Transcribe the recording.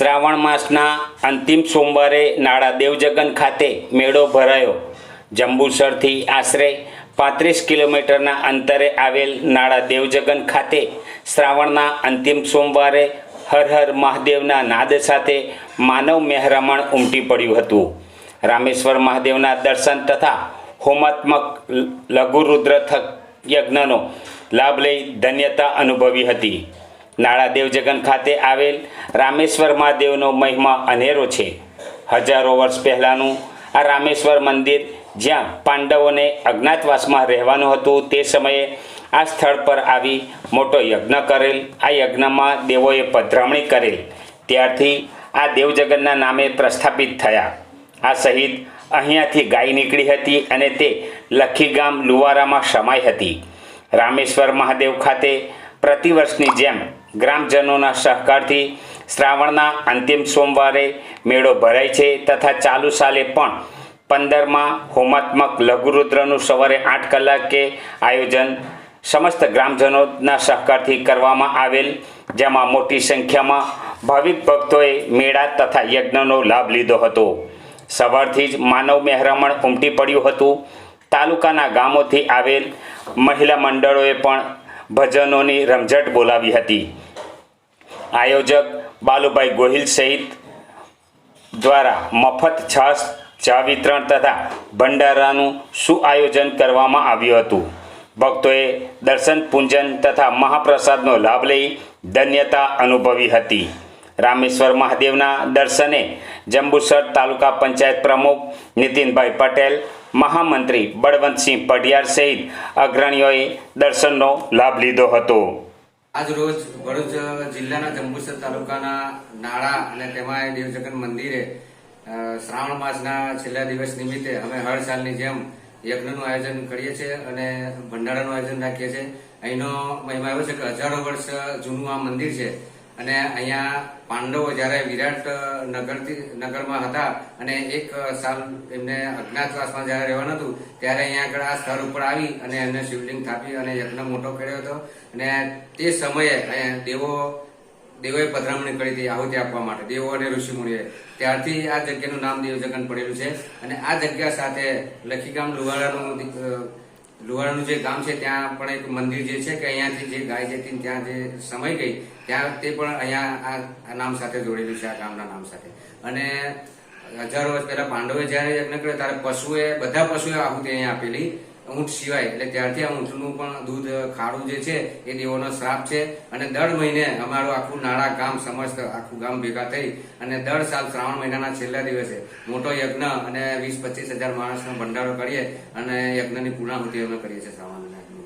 શ્રાવણ માસના અંતિમ સોમવારે નાળા દેવજગન ખાતે મેળો ભરાયો. જંબુસરથી આશરે પાંત્રીસ કિલોમીટરના અંતરે આવેલ નાળા દેવજગન ખાતે શ્રાવણના અંતિમ સોમવારે હર હર મહાદેવના નાદ સાથે માનવ મહેરામણ ઉમટી પડ્યું હતું. રામેશ્વર મહાદેવના દર્શન તથા હોમાત્મક લઘુરુદ્ર યજ્ઞનો લાભ લઈ ધન્યતા અનુભવી હતી. નાળા દેવજગન ખાતે આવેલ રામેશ્વર મહાદેવનો મહિમા અનેરો છે. હજારો વર્ષ પહેલાંનું આ રામેશ્વર મંદિર જ્યાં પાંડવોને અજ્ઞાતવાસમાં રહેવાનું હતું તે સમયે આ સ્થળ પર આવી મોટો યજ્ઞ કરેલ. આ યજ્ઞમાં દેવોએ પધરામણી કરેલ. ત્યારથી આ દેવજગનના નામે પ્રસ્થાપિત થયા. આ સહિત અહીંયાથી ગાય નીકળી હતી અને તે લખી ગામ લુવારામાં સમાઈ હતી. રામેશ્વર મહાદેવ ખાતે પ્રતિવર્ષની જેમ ગ્રામજનોના સહકારથી શ્રાવણના અંતિમ સોમવારે મેળો ભરાય છે તથા ચાલુ સાલે પણ પંદરમાં હોમાત્મક લઘુરુદ્રનું સવારે આઠ કલાકે આયોજન સમસ્ત ગ્રામજનોના સહકારથી કરવામાં આવેલ, જેમાં મોટી સંખ્યામાં ભાવિક ભક્તોએ મેળા તથા યજ્ઞનો લાભ લીધો હતો. સવારથી જ માનવ મહેરામણ ઉમટી પડ્યું હતું. તાલુકાના ગામોથી આવેલ મહિલા મંડળોએ પણ ભજનોની રમઝટ બોલાવી હતી. આયોજક બાલુભાઈ ગોહિલ સહિત દ્વારા મફત છાશ, ચા વિતરણ તથા ભંડારાનું સુઆયોજન કરવામાં આવ્યું હતું. ભક્તોએ દર્શન, પૂજન તથા મહાપ્રસાદનો લાભ લઈ ધન્યતા અનુભવી હતી. રામેશ્વર મહાદેવના દર્શને જંબુસર તાલુકા પંચાયત પ્રમુખ નીતિનભાઈ પટેલ, મહામંત્રી બળવંતસિંહ પઢિયાર સહિત અગ્રણીઓએ દર્શનનો લાભ લીધો હતો. આજ રોજ ભરૂચ જિલ્લાના જંબુસર તાલુકાના નાળા અને તેમાં દેવજગન મંદિરે શ્રાવણ માસના છેલ્લા દિવસ નિમિત્તે અમે હર સાલની જેમ યજ્ઞનું આયોજન કરીએ છીએ અને ભંડારાનું આયોજન રાખીએ છીએ. અહીંનો મહિમા એવો છે કે હજારો વર્ષ જૂનું આ મંદિર છે. અને અહીંયા પાંડવો જ્યારે વિરાટ નગરથી, નગરમાં હતા અને એક સાલ એમને અજ્ઞાતવાસમાં જ્યારે રહેવાનું હતું, ત્યારે અહીંયા આગળ આ સ્થળ ઉપર આવી અને એમને શિવલિંગ થાપી અને યજ્ઞ મોટો કર્યો હતો. અને તે સમયે દેવો, દેવોએ પધરામણી કરી હતી, આહુતિ આપવા માટે, દેવો અને ઋષિમુનિએ ત્યારથી આ જગ્યાનું નામ દેવજગન પડેલું છે. અને આ જગ્યા સાથે લખીગામ લુવાડાનું લુહાણાનું જે ગામ છે, ત્યાં પણ એક મંદિર જે છે કે અહીંયાથી જે ગાય જતી ત્યાં જે સમય ગઈ, ત્યાં તે પણ અહીંયા આ નામ સાથે જોડેલું છે, આ ગામના નામ સાથે. અને હજારો વર્ષ પહેલા પાંડવે જયારે યજ્ઞ કર્યો, ત્યારે પશુએ બધા પશુએ આહુતિ અહીંયા આપેલી. ઊંટ સિવાય, એટલે ત્યારથી આ ઊંટનું પણ દૂધ, ખાડું જે છે, એ દેવોનો શ્રાપ છે. અને દર મહિને અમારું આખું નાળા ગામ સમસ્ત, આખું ગામ ભેગા થઈ અને દર સાલ શ્રાવણ મહિનાના છેલ્લા દિવસે મોટો યજ્ઞ અને વીસ પચીસ હજાર માણસનો ભંડારો કરીએ અને યજ્ઞની પૂર્ણાહુતિ અમે કરીએ છીએ શ્રાવણ મહિનાની.